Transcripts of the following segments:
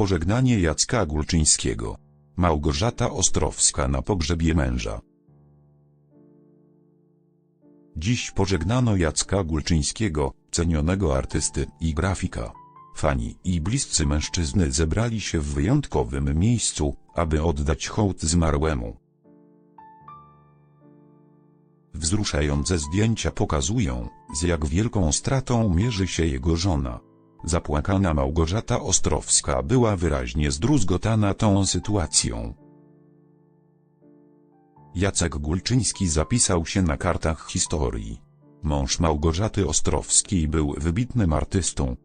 Pożegnanie Jacka Gulczyńskiego. Małgorzata Ostrowska na pogrzebie męża. Dziś pożegnano Jacka Gulczyńskiego, cenionego artysty i grafika. Fani i bliscy mężczyzny zebrali się w wyjątkowym miejscu, aby oddać hołd zmarłemu. Wzruszające zdjęcia pokazują, z jak wielką stratą mierzy się jego żona. Zapłakana Małgorzata Ostrowska była wyraźnie zdruzgotana tą sytuacją. Jacek Gulczyński zapisał się na kartach historii. Mąż Małgorzaty Ostrowskiej był wybitnym artystą.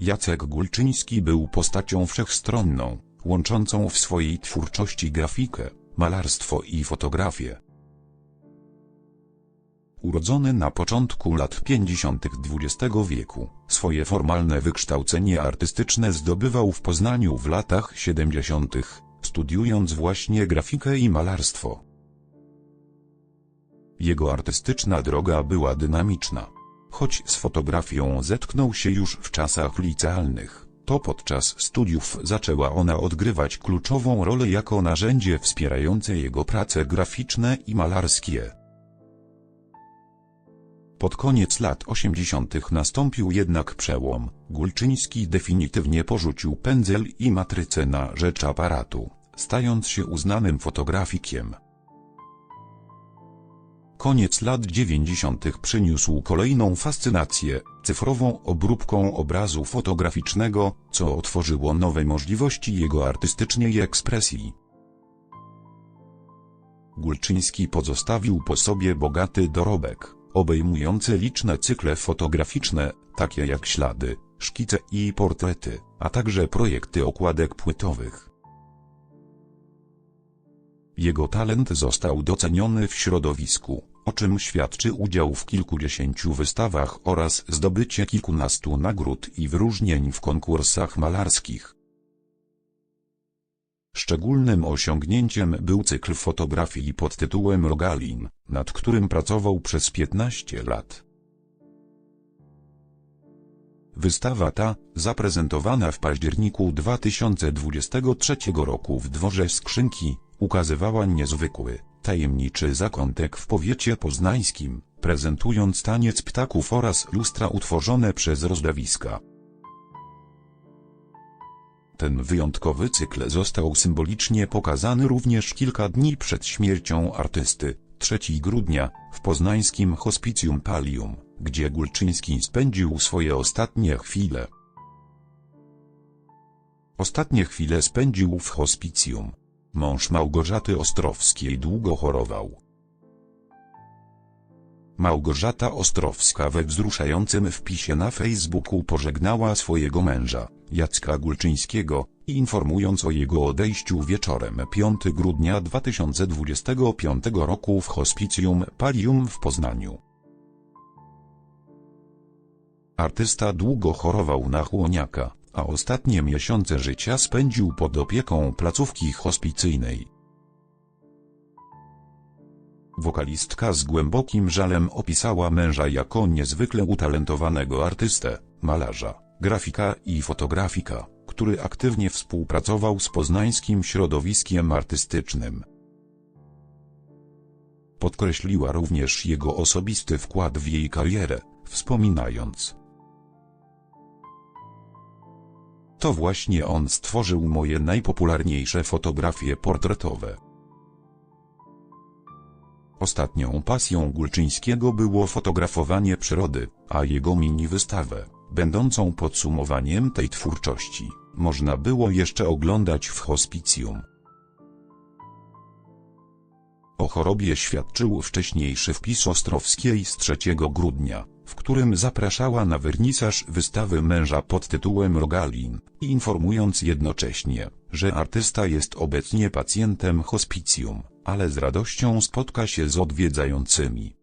Jacek Gulczyński był postacią wszechstronną, łączącą w swojej twórczości grafikę, malarstwo i fotografię. Urodzony na początku lat 50. XX wieku, swoje formalne wykształcenie artystyczne zdobywał w Poznaniu w latach 70., studiując właśnie grafikę i malarstwo. Jego artystyczna droga była dynamiczna. Choć z fotografią zetknął się już w czasach licealnych, to podczas studiów zaczęła ona odgrywać kluczową rolę jako narzędzie wspierające jego prace graficzne i malarskie. Pod koniec lat 80. nastąpił jednak przełom. Gulczyński definitywnie porzucił pędzel i matrycę na rzecz aparatu, stając się uznanym fotografikiem. Koniec lat 90. przyniósł kolejną fascynację, cyfrową obróbką obrazu fotograficznego, co otworzyło nowe możliwości jego artystycznej ekspresji. Gulczyński pozostawił po sobie bogaty dorobek, obejmujący liczne cykle fotograficzne, takie jak ślady, szkice i portrety, a także projekty okładek płytowych. Jego talent został doceniony w środowisku, o czym świadczy udział w kilkudziesięciu wystawach oraz zdobycie kilkunastu nagród i wyróżnień w konkursach malarskich. Szczególnym osiągnięciem był cykl fotografii pod tytułem Rogalin, nad którym pracował przez 15 lat. Wystawa ta, zaprezentowana w październiku 2023 roku w dworze Skrzynki, ukazywała niezwykły, tajemniczy zakątek w powiecie poznańskim, prezentując taniec ptaków oraz lustra utworzone przez rozdawiska. Ten wyjątkowy cykl został symbolicznie pokazany również kilka dni przed śmiercią artysty, 3 grudnia, w poznańskim hospicjum Palium, gdzie Gulczyński spędził swoje ostatnie chwile. Ostatnie chwile spędził w hospicjum. Mąż Małgorzaty Ostrowskiej długo chorował. Małgorzata Ostrowska we wzruszającym wpisie na Facebooku pożegnała swojego męża, Jacka Gulczyńskiego, informując o jego odejściu wieczorem 5 grudnia 2025 roku w hospicjum Palium w Poznaniu. Artysta długo chorował na chłoniaka, a ostatnie miesiące życia spędził pod opieką placówki hospicyjnej. Wokalistka z głębokim żalem opisała męża jako niezwykle utalentowanego artystę, malarza, grafika i fotografika, który aktywnie współpracował z poznańskim środowiskiem artystycznym. Podkreśliła również jego osobisty wkład w jej karierę, wspominając To właśnie on stworzył moje najpopularniejsze fotografie portretowe. Ostatnią pasją Gulczyńskiego było fotografowanie przyrody, a jego mini-wystawę, będącą podsumowaniem tej twórczości, można było jeszcze oglądać w hospicjum. O chorobie świadczył wcześniejszy wpis Ostrowskiej z 3 grudnia, w którym zapraszała na wernisaż wystawy męża pod tytułem Rogalin, informując jednocześnie, że artysta jest obecnie pacjentem hospicjum, ale z radością spotka się z odwiedzającymi.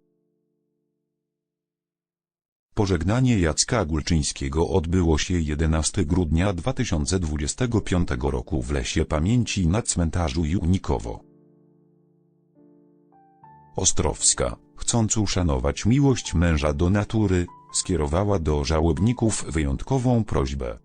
Pożegnanie Jacka Gulczyńskiego odbyło się 11 grudnia 2025 roku w Lesie Pamięci na cmentarzu Junikowo. Ostrowska, chcąc uszanować miłość męża do natury, skierowała do żałobników wyjątkową prośbę.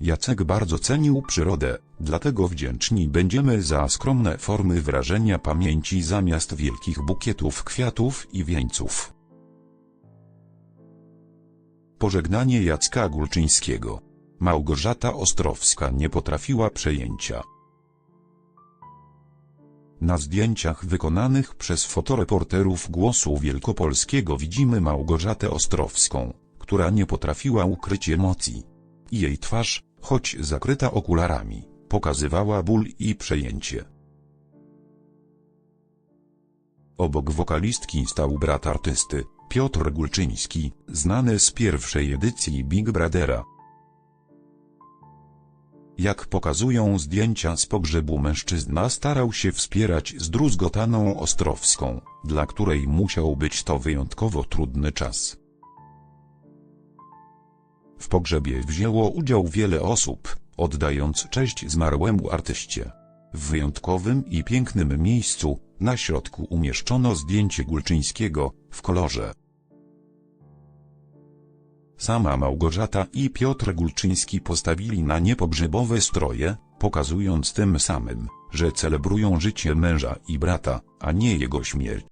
Jacek bardzo cenił przyrodę, dlatego wdzięczni będziemy za skromne formy wyrażenia pamięci zamiast wielkich bukietów kwiatów i wieńców. Pożegnanie Jacka Gulczyńskiego. Małgorzata Ostrowska nie potrafiła przejęcia. Na zdjęciach wykonanych przez fotoreporterów Głosu Wielkopolskiego widzimy Małgorzatę Ostrowską, która nie potrafiła ukryć emocji. Jej twarz, choć zakryta okularami, pokazywała ból i przejęcie. Obok wokalistki stał brat artysty, Piotr Gulczyński, znany z pierwszej edycji Big Brothera. Jak pokazują zdjęcia z pogrzebu mężczyzna starał się wspierać zdruzgotaną Ostrowską, dla której musiał być to wyjątkowo trudny czas. W pogrzebie wzięło udział wiele osób, oddając cześć zmarłemu artyście. W wyjątkowym i pięknym miejscu, na środku umieszczono zdjęcie Gulczyńskiego, w kolorze. Sama Małgorzata i Piotr Gulczyński postawili na niepogrzebowe stroje, pokazując tym samym, że celebrują życie męża i brata, a nie jego śmierć.